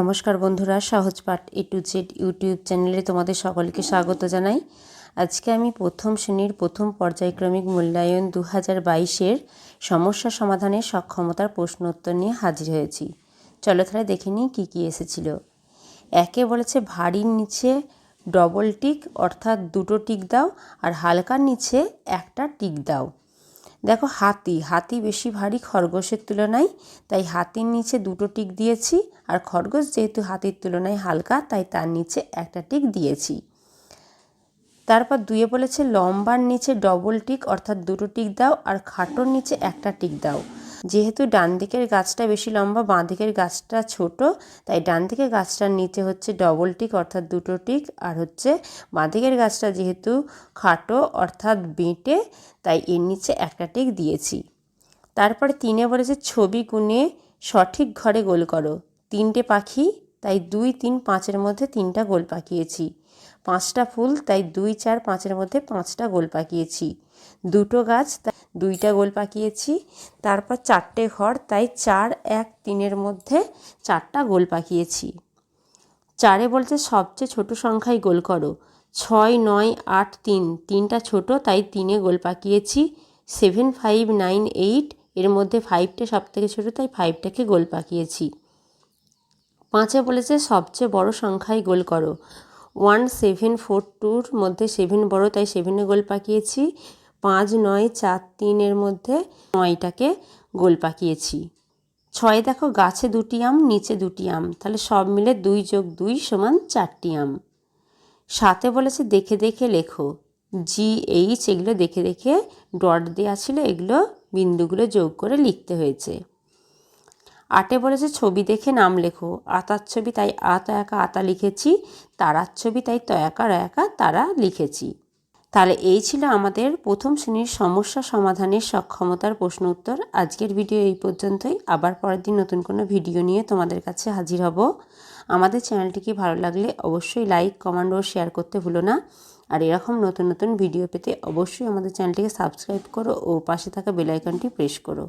নমস্কার বন্ধুরা, সহজ পাঠ এ টু জেড ইউটিউব চ্যানেলে তোমাদের সকলকে স্বাগত জানাই। আজকে আমি প্রথম শ্রেণির প্রথম পর্যায়ক্রমিক মূল্যায়ন দু হাজার বাইশের সমস্যা সমাধানের সক্ষমতার প্রশ্নোত্তর নিয়ে হাজির হয়েছি। চলো তাহলে দেখে নিই কী কী এসেছিল। একে বলেছে ভারীর নিচে ডবল টিক অর্থাৎ দুটো টিক দাও, আর হালকার নিচে একটা টিক দাও। দেখো হাতি হাতি বেশি ভারী খরগোশের তুলনায়, তাই হাতির নিচে দুটো টিক দিয়েছি, আর খরগোশ যেহেতু হাতির তুলনায় হালকা, তাই তার নিচে একটা টিক দিয়েছি। তারপর দুয়ে বলেছে, লম্বার নিচে ডবল টিক, অর্থাৎ দুটো টিক দাও, আর খাটোর নিচে একটা টিক দাও। যেহেতু ডান দিকের গাছটা বেশি লম্বা, বাঁ দিকের গাছটা ছোট, তাই ডান দিকের গাছটার নিচে হচ্ছে ডবল টিক অর্থাৎ দুটো টিক আর হচ্ছে বাঁ দিকের গাছটা যেহেতু খাটো, অর্থাৎ বেঁটে, তাই এর নিচে একটা টিক দিয়েছি। তারপরে তিনে বলেছে, ছবি গুনে সঠিক ঘরে গোল করো। তিনটে পাখি, তাই দুই, তিন, পাঁচের মধ্যে তিনটা গোল পাকিয়েছি। পাঁচটা ফুল, তাই দুই, চার, পাঁচের মধ্যে পাঁচটা গোল পাকিয়েছি। দুটো গাছ, তাই দুইটা গোল পাকিয়েছি। তারপর চারটে ঘর, তাই চার, এক, তিনের মধ্যে চারটা গোল পাকিয়েছি। চারে বলছে, সবচেয়ে ছোট সংখ্যায় গোল করো। ছয়, নয়, আট, তিন, তিনটা ছোট, তাই তিনে গোল পাকিয়েছি। সেভেন, ফাইভ, নাইন, এইট, এর মধ্যে ফাইভটা সব থেকে ছোটো, তাই ফাইভটাকে গোল পাকিয়েছি। পাঁচে বলেছে, সবচেয়ে বড় সংখ্যায় গোল করো। ওয়ান সেভেন ফোর টুর মধ্যে সেভেন বড়, তাই সেভেনে গোল পাকিয়েছি। পাঁচ নয় চার তিনের মধ্যে নয়টাকে গোল পাকিয়েছি। ছয় দেখো, গাছে দুটি আম, নিচে দুটি আম। তাহলে সব মিলে দুই যোগ দুই সমান চারটি আম। সাথে বলেছে দেখে দেখে লেখো। জি এইচ এগুলো দেখে দেখে ডট দেওয়া ছিল, এগুলো বিন্দুগুলো যোগ করে লিখতে হয়েছে। আটে বলেছে, ছবি দেখে নাম লেখো। আতার ছবি তাই আত একা আতা লিখেছি। তারার ছবি তাই তয়াকা, রয়াকা, তারা লিখেছি। তাহলে এই ছিল আমাদের প্রথম শ্রেণির সমস্যা সমাধানের সক্ষমতার প্রশ্ন উত্তর। আজকের ভিডিও এই পর্যন্তই। আবার পরের দিন নতুন কোনো ভিডিও নিয়ে তোমাদের কাছে হাজির হব। আমাদের চ্যানেলটিকে ভালো লাগলে অবশ্যই লাইক, কমেন্ট ও শেয়ার করতে ভুলো না। আর এরকম নতুন নতুন ভিডিও পেতে অবশ্যই আমাদের চ্যানেলটিকে সাবস্ক্রাইব করো ও পাশে থাকা বেলাইকনটি প্রেস করো।